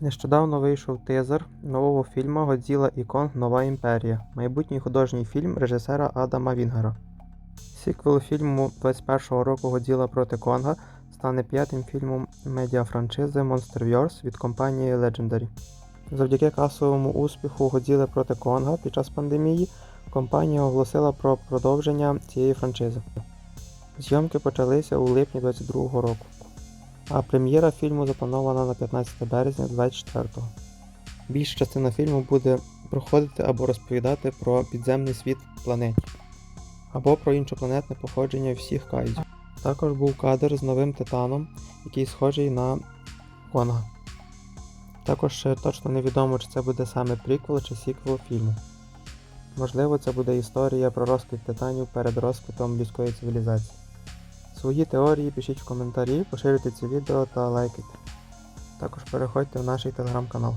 Нещодавно вийшов тизер нового фільму Годзіла і Конг Нова імперія, майбутній художній фільм режисера Адама Вінгера. Сіквел фільму 21-го року Годзіла проти Конга стане п'ятим фільмом медіафраншизи Monsterverse від компанії Legendary. Завдяки касовому успіху Годзіли проти Конга під час пандемії компанія оголосила про продовження цієї франшизи. Зйомки почалися у липні 2022 року, а прем'єра фільму запланована на 15 березня 2024. Більша частина фільму буде проходити або розповідати про підземний світ планеті, або про іншопланетне походження всіх кайзів. Також був кадр з новим титаном, який схожий на Конга. Також ще точно невідомо, чи це буде саме приквел чи сіквел фільму. Можливо, це буде історія про розквіт титанів перед розквітом людської цивілізації. Свої теорії пишіть в коментарі, поширюйте це відео та лайкайте. Також переходьте в наш телеграм-канал.